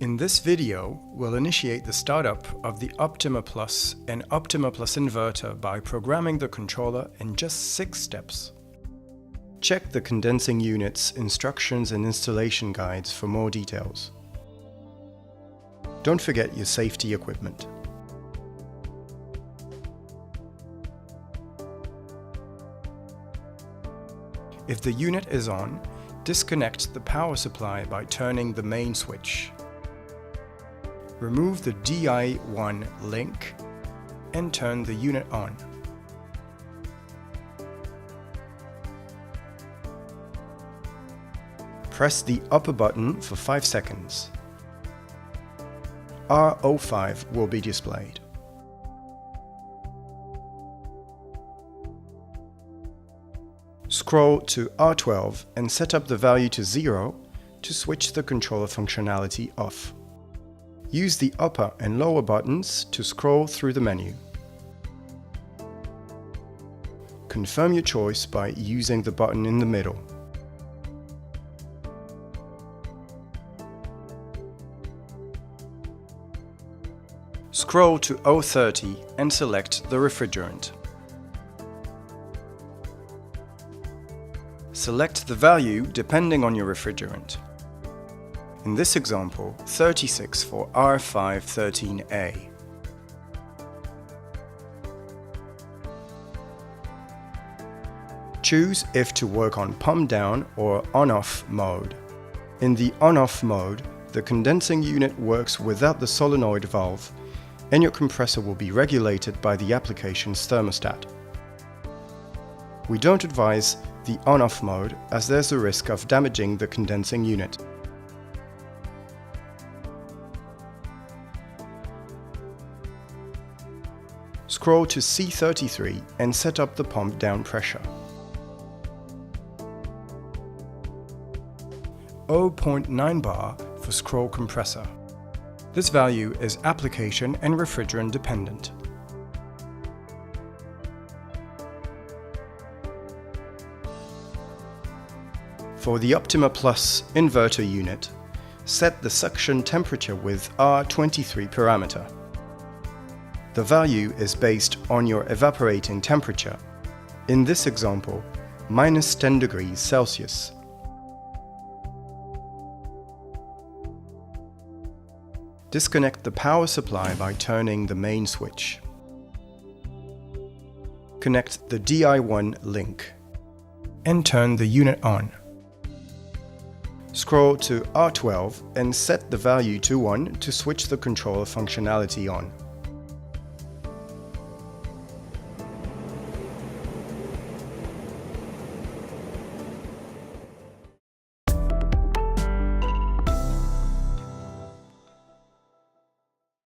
In this video, we'll initiate the startup of the Optima Plus and Optima Plus inverter by programming the controller in just six steps. Check the condensing unit's instructions and installation guides for more details. Don't forget your safety equipment. If the unit is on, disconnect the power supply by turning the main switch. Remove the DI1 link and turn the unit on. Press the upper button for 5 seconds. R05 will be displayed. Scroll to R12 and set up the value to 0 to switch the controller functionality off. Use the upper and lower buttons to scroll through the menu. Confirm your choice by using the button in the middle. Scroll to O30 and select the refrigerant. Select the value depending on your refrigerant. In this example, 36 for R513A. Choose if to work on pump down or on-off mode. In the on-off mode, the condensing unit works without the solenoid valve and your compressor will be regulated by the application's thermostat. We don't advise the on-off mode as there's a risk of damaging the condensing unit. Scroll to C33 and set up the pump down pressure. 0.9 bar for scroll compressor. This value is application and refrigerant dependent. For the Optima Plus inverter unit, set the suction temperature with R23 parameter. The value is based on your evaporating temperature. In this example, minus 10 degrees Celsius. Disconnect the power supply by turning the main switch. Connect the DI1 link and turn the unit on. Scroll to R12 and set the value to 1 to switch the controller functionality on.